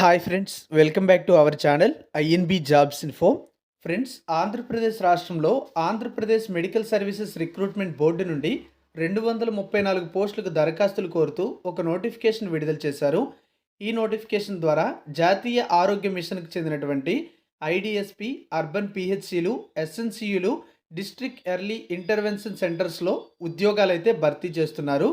Hi friends welcome back to our channel INB jobs info friends Andhra Pradesh రాష్ట్రంలో Andhra Pradesh medical services recruitment board నుండి రెండు వందల ముప్పై నాలుగు పోస్టులకు దరఖాస్తులు కోరుతూ ఒక నోటిఫికేషన్ విడుదల చేశారు. ఈ నోటిఫికేషన్ ద్వారా జాతీయ ఆరోగ్య మిషన్కు చెందినటువంటి ఐడిఎస్పి అర్బన్ పిహెచ్సిలు ఎస్ఎన్సియులు డిస్ట్రిక్ట్ ఎర్లీ ఇంటర్వెన్షన్ సెంటర్స్లో ఉద్యోగాలు అయితే భర్తీ చేస్తున్నారు.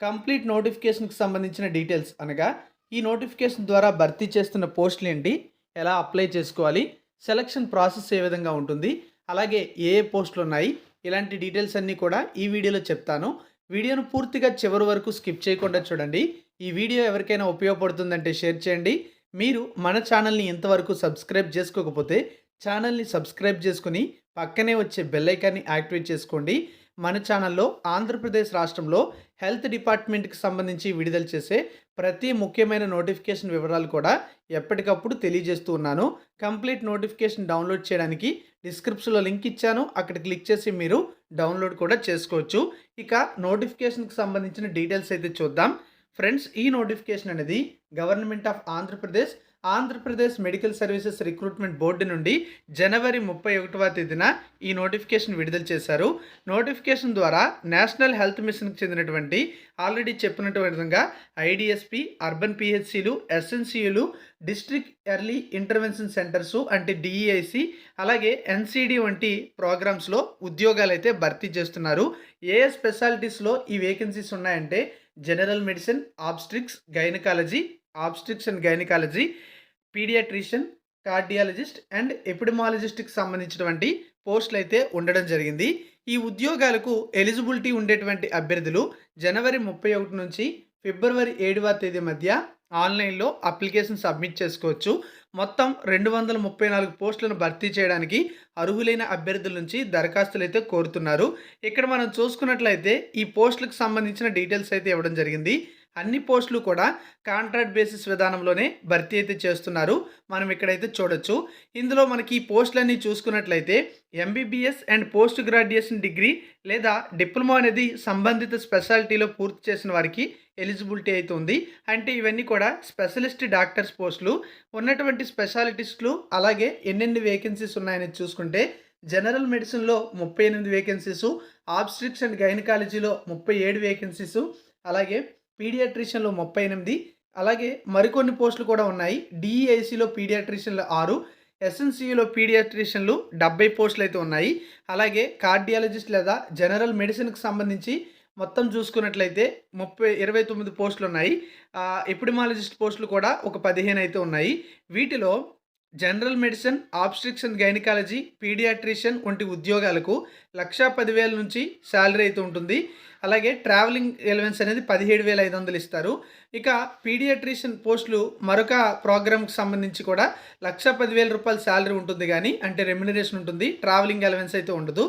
కంప్లీట్ నోటిఫికేషన్కి సంబంధించిన డీటెయిల్స్ అనగా ఈ నోటిఫికేషన్ ద్వారా భర్తీ చేస్తున్న పోస్టులు ఏంటి? ఎలా అప్లై చేసుకోవాలి? సెలక్షన్ ప్రాసెస్ ఏ విధంగా ఉంటుంది? అలాగే ఏ ఏ పోస్టులు ఉన్నాయి? ఇలాంటి డీటెయిల్స్ అన్నీ కూడా ఈ వీడియోలో చెప్తాను. వీడియోను పూర్తిగా చివరి వరకు స్కిప్ చేయకుండా చూడండి. ఈ వీడియో ఎవరికైనా ఉపయోగపడుతుందంటే షేర్ చేయండి. మీరు మన ఛానల్ని ఇంతవరకు సబ్స్క్రైబ్ చేసుకోకపోతే ఛానల్ని సబ్స్క్రైబ్ చేసుకుని పక్కనే వచ్చే బెల్లైకాన్ని యాక్టివేట్ చేసుకోండి. మన ఛానల్లో ఆంధ్రప్రదేశ్ రాష్ట్రంలో హెల్త్ డిపార్ట్మెంట్కి సంబంధించి విడుదల చేసే ప్రతి ముఖ్యమైన నోటిఫికేషన్ వివరాలు కూడా ఎప్పటికప్పుడు తెలియజేస్తూ ఉన్నాను. కంప్లీట్ నోటిఫికేషన్ డౌన్లోడ్ చేయడానికి డిస్క్రిప్షన్లో లింక్ ఇచ్చాను. అక్కడ క్లిక్ చేసి మీరు డౌన్లోడ్ కూడా చేసుకోవచ్చు. ఇక నోటిఫికేషన్కి సంబంధించిన డీటెయిల్స్ అయితే చూద్దాం. ఫ్రెండ్స్ ఈ నోటిఫికేషన్ అనేది government of Andhra Pradesh Andhra Pradesh medical services recruitment board నుండి జనవరి ముప్పై ఒకటవ తేదీన ఈ నోటిఫికేషన్ విడుదల చేశారు. నోటిఫికేషన్ ద్వారా నేషనల్ హెల్త్ మిషన్కి చెందినటువంటి ఆల్రెడీ చెప్పినటువంటి విధంగా ఐడిఎస్పి అర్బన్ పిహెచ్సిలు ఎస్ఎన్సియులు డిస్ట్రిక్ట్ ఎర్లీ ఇంటర్వెన్షన్ సెంటర్స్ అంటే డిఈఐసి అలాగే ఎన్సిడి వంటి ప్రోగ్రామ్స్లో ఉద్యోగాలు అయితే భర్తీ చేస్తున్నారు. ఏ స్పెషాలిటీస్లో ఈ వేకెన్సీస్ ఉన్నాయంటే general medicine obstetrics gynaecology obstetrics and gynaecology paediatrician cardiologist and ఎపిడమాలజిస్ట్కి సంబంధించినటువంటి పోస్టులు అయితే ఉండడం జరిగింది. ఈ ఉద్యోగాలకు ఎలిజిబిలిటీ ఉండేటువంటి అభ్యర్థులు జనవరి ముప్పై ఒకటి నుంచి ఫిబ్రవరి ఏడవ తేదీ మధ్య ఆన్లైన్లో అప్లికేషన్ సబ్మిట్ చేసుకోవచ్చు. మొత్తం రెండు వందల ముప్పై నాలుగు పోస్టులను భర్తీ చేయడానికి అర్హులైన అభ్యర్థుల నుంచి దరఖాస్తులు అయితే కోరుతున్నారు. ఇక్కడ మనం చూసుకున్నట్లయితే ఈ పోస్టులకు సంబంధించిన డీటెయిల్స్ అయితే ఇవ్వడం జరిగింది. అన్ని పోస్టులు కూడా కాంట్రాక్ట్ బేసిస్ విధానంలోనే భర్తీ అయితే చేస్తున్నారు. మనం ఇక్కడైతే చూడొచ్చు. ఇందులో మనకి ఈ పోస్టులన్నీ చూసుకున్నట్లయితే MBBS and post graduation degree లేదా డిప్లొమా అనేది సంబంధిత స్పెషాలిటీలో పూర్తి చేసిన వారికి ఎలిజిబిలిటీ అయితే ఉంది. అంటే ఇవన్నీ కూడా స్పెషలిస్ట్ డాక్టర్స్ పోస్టులు. ఉన్నటువంటి స్పెషాలిటీస్లు అలాగే ఎన్నెన్ని వేకెన్సీస్ ఉన్నాయని చూసుకుంటే జనరల్ మెడిసిన్లో ముప్పై ఎనిమిది వేకెన్సీసు ఆబ్స్ట్రిక్స్ అండ్ గైనకాలజీలో ముప్పై ఏడు వేకెన్సీసు అలాగే పీడియాట్రిషియన్లో ముప్పై ఎనిమిది అలాగే మరికొన్ని పోస్టులు కూడా ఉన్నాయి. డిఈఐసిలో పీడియాట్రిషియన్లు ఆరు ఎస్ఎన్సియులో పీడియాట్రిషియన్లు డెబ్బై పోస్టులు అయితే ఉన్నాయి. అలాగే కార్డియాలజిస్ట్ లేదా జనరల్ మెడిసిన్కి సంబంధించి మొత్తం చూసుకున్నట్లయితే ముప్పై ఇరవై తొమ్మిది పోస్టులు ఉన్నాయి. ఎపిడిమాలజిస్ట్ పోస్టులు కూడా ఒక పదిహేను అయితే ఉన్నాయి. వీటిలో general medicine obstetrics and gynaecology paediatrician వంటి ఉద్యోగాలకు లక్షా పదివేల నుంచి శాలరీ అయితే ఉంటుంది. అలాగే ట్రావెలింగ్ ఎలవెన్స్ అనేది పదిహేడు వేల ఐదు వందలు ఇస్తారు. ఇక పీడియాట్రిషియన్ పోస్టులు మరొక ప్రోగ్రామ్కి సంబంధించి కూడా లక్ష పదివేల రూపాయల శాలరీ ఉంటుంది కానీ అంటే రెమ్యునరేషన్ ఉంటుంది ట్రావెలింగ్ అలవెన్స్ అయితే ఉండదు.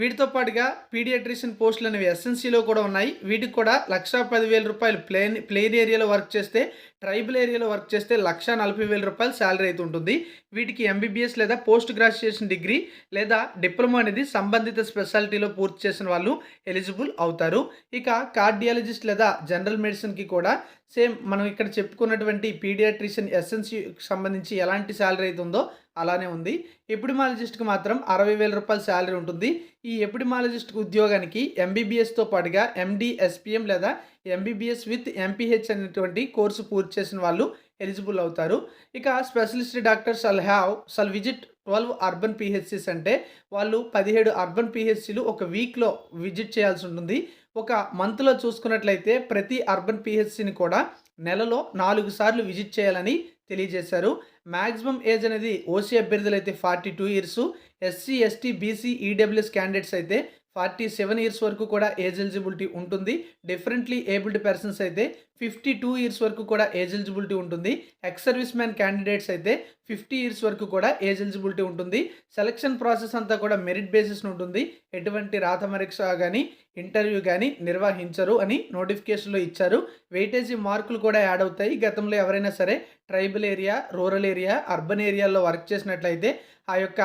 వీటితో పాటుగా పీడియాట్రిషియన్ పోస్టులు అనేవి ఎస్ఎన్సీలో కూడా ఉన్నాయి. వీటికి కూడా లక్ష పదివేల రూపాయలు ప్లేన్ ప్లేన్ ఏరియాలో వర్క్ చేస్తే ట్రైబల్ ఏరియాలో వర్క్ చేస్తే లక్ష నలభై వేల రూపాయలు శాలరీ అయితే ఉంటుంది. వీటికి ఎంబీబీఎస్ లేదా పోస్ట్ గ్రాడ్యుయేషన్ డిగ్రీ లేదా డిప్లొమా అనేది సంబంధిత స్పెషాలిటీలో పూర్తి చేసిన వాళ్ళు ఎలిజిబుల్ అవుతారు. ఇక కార్డియాలజిస్ట్ లేదా జనరల్ మెడిసిన్కి కూడా సేమ్ మనం ఇక్కడ చెప్పుకున్నటువంటి పీడియాట్రిషియన్ ఎస్ఎన్సీకి సంబంధించి ఎలాంటి శాలరీ అయితే ఉందో అలానే ఉంది. ఎపిడిమాలజిస్ట్కి మాత్రం అరవై వేల రూపాయల శాలరీ ఉంటుంది. ఈ ఎపిడిమాలజిస్ట్ ఉద్యోగానికి ఎంబీబీఎస్తో పాటుగా ఎండి ఎస్పీఎం లేదా ఎంబీబీఎస్ విత్ ఎంపీహెచ్ అనేటువంటి కోర్సు పూర్తి చేసిన వాళ్ళు ఎలిజిబుల్ అవుతారు. ఇక specialist doctor shall have shall visit twelve urban PHCs అంటే వాళ్ళు పదిహేడు అర్బన్ పిహెచ్సిలు ఒక వీక్లో విజిట్ చేయాల్సి ఉంటుంది. ఒక మంత్లో చూసుకున్నట్లయితే ప్రతి అర్బన్ పిహెచ్సిని కూడా నెలలో నాలుగు సార్లు విజిట్ చేయాలని తెలియజేశారు. మ్యాక్సిమం ఏజ్ అనేది ఓసీ అభ్యర్థులు అయితే forty two years SC ST BC EWS candidates అయితే ఫార్టీ సెవెన్ ఇయర్స్ వరకు కూడా ఏజ్ ఎలిజిబిలిటీ ఉంటుంది. డిఫరెంట్లీ ఏబుల్డ్ పర్సన్స్ అయితే ఫిఫ్టీ టూ ఇయర్స్ వరకు కూడా ఏజ్ ఎలిజిబిలిటీ ఉంటుంది. ఎక్స్ సర్వీస్ మ్యాన్ క్యాండిడేట్స్ అయితే ఫిఫ్టీ ఇయర్స్ వరకు కూడా ఏజ్ ఎలిజిబిలిటీ ఉంటుంది. సెలక్షన్ ప్రాసెస్ అంతా కూడా మెరిట్ బేసిస్ ఉంటుంది. ఎటువంటి రాత పరీక్ష కానీ ఇంటర్వ్యూ కానీ నిర్వహించరు అని నోటిఫికేషన్లో ఇచ్చారు. వెయిటేజీ మార్కులు కూడా యాడ్ అవుతాయి. గతంలో ఎవరైనా సరే tribal area rural area urban ఏరియాలో వర్క్ చేసినట్లయితే ఆ యొక్క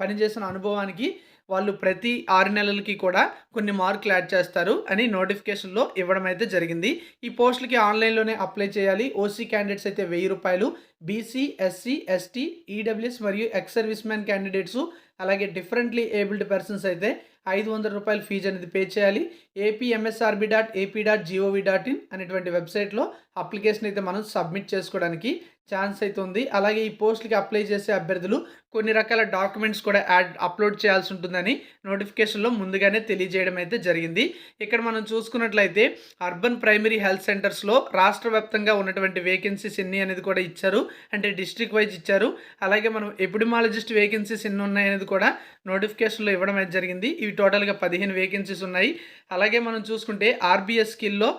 పనిచేసిన అనుభవానికి వాళ్ళు ప్రతి ఆరు నెలలకి కూడా కొన్ని మార్కులు యాడ్ చేస్తారు అని నోటిఫికేషన్లో ఇవ్వడం అయితే జరిగింది. ఈ పోస్టులకి ఆన్లైన్లోనే అప్లై చేయాలి. ఓసీ క్యాండిడేట్స్ అయితే వెయ్యి రూపాయలు బీసీ ఎస్సీ ఎస్టీ ఈడబ్ల్యూఎస్ మరియు ఎక్స్ సర్వీస్ మ్యాన్ క్యాండిడేట్స్ అలాగే డిఫరెంట్లీ ఏబుల్డ్ పర్సన్స్ అయితే ఐదు వందల రూపాయల ఫీజు అనేది పే చేయాలి. APMSRB dot AP dot gov dot in అనేటువంటి వెబ్సైట్లో అప్లికేషన్ అయితే మనం సబ్మిట్ చేసుకోవడానికి ఛాన్స్ అయితే ఉంది అలాగే ఈ పోస్ట్కి అప్లై చేసే అభ్యర్థులు కొన్ని రకాల డాక్యుమెంట్స్ కూడా యాడ్ అప్లోడ్ చేయాల్సి ఉంటుందని నోటిఫికేషన్లో ముందుగానే తెలియజేయడం అయితే జరిగింది. ఇక్కడ మనం చూసుకున్నట్లయితే అర్బన్ ప్రైమరీ హెల్త్ సెంటర్స్లో రాష్ట్ర వ్యాప్తంగా ఉన్నటువంటి వేకెన్సీస్ ఎన్ని అనేది కూడా ఇచ్చారు. అంటే డిస్ట్రిక్ట్ వైజ్ ఇచ్చారు. అలాగే మనం ఎపిడిమాలజిస్ట్ వేకెన్సీస్ ఎన్ని ఉన్నాయి అనేది కూడా నోటిఫికేషన్లో ఇవ్వడం అయితే జరిగింది. ఇవి టోటల్గా పదిహేను వేకెన్సీస్ ఉన్నాయి. అలాగే మనం చూసుకుంటే ఆర్బీఎస్ స్కిల్లో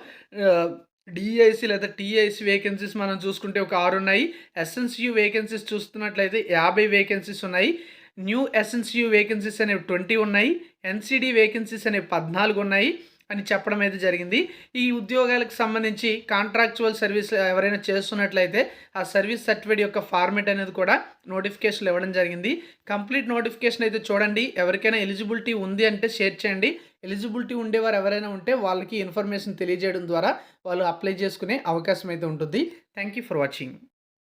డిఐసి లేదా టీఐసి వేకెన్సీస్ మనం చూసుకుంటే ఒక ఆరు ఉన్నాయి. ఎస్ఎన్సియు వేకెన్సీస్ చూస్తున్నట్లయితే యాభై వేకెన్సీస్ ఉన్నాయి. న్యూ ఎస్ఎన్సియు వేకెన్సీస్ అనేవి ట్వంటీ ఉన్నాయి. ఎన్సిడి వేకెన్సీస్ అనేవి పద్నాలుగు ఉన్నాయి. అని చెప్పడం అయితే జరిగింది. ఈ ఉద్యోగాలకు సంబంధించి కాంట్రాక్చువల్ సర్వీస్ ఎవరైనా చేస్తున్నట్లయితే ఆ సర్వీస్ సర్టిఫికేట్ యొక్క ఫార్మేట్ అనేది కూడా నోటిఫికేషన్లు ఇవ్వడం జరిగింది. కంప్లీట్ నోటిఫికేషన్ అయితే చూడండి. ఎవరికైనా ఎలిజిబిలిటీ ఉంది అంటే షేర్ చేయండి. ఎలిజిబిలిటీ ఉండేవారు ఎవరైనా ఉంటే వాళ్ళకి ఇన్ఫర్మేషన్ తెలియజేయడం ద్వారా వాళ్ళు అప్లై చేసుకునే అవకాశం అయితే ఉంటుంది. Thank you for watching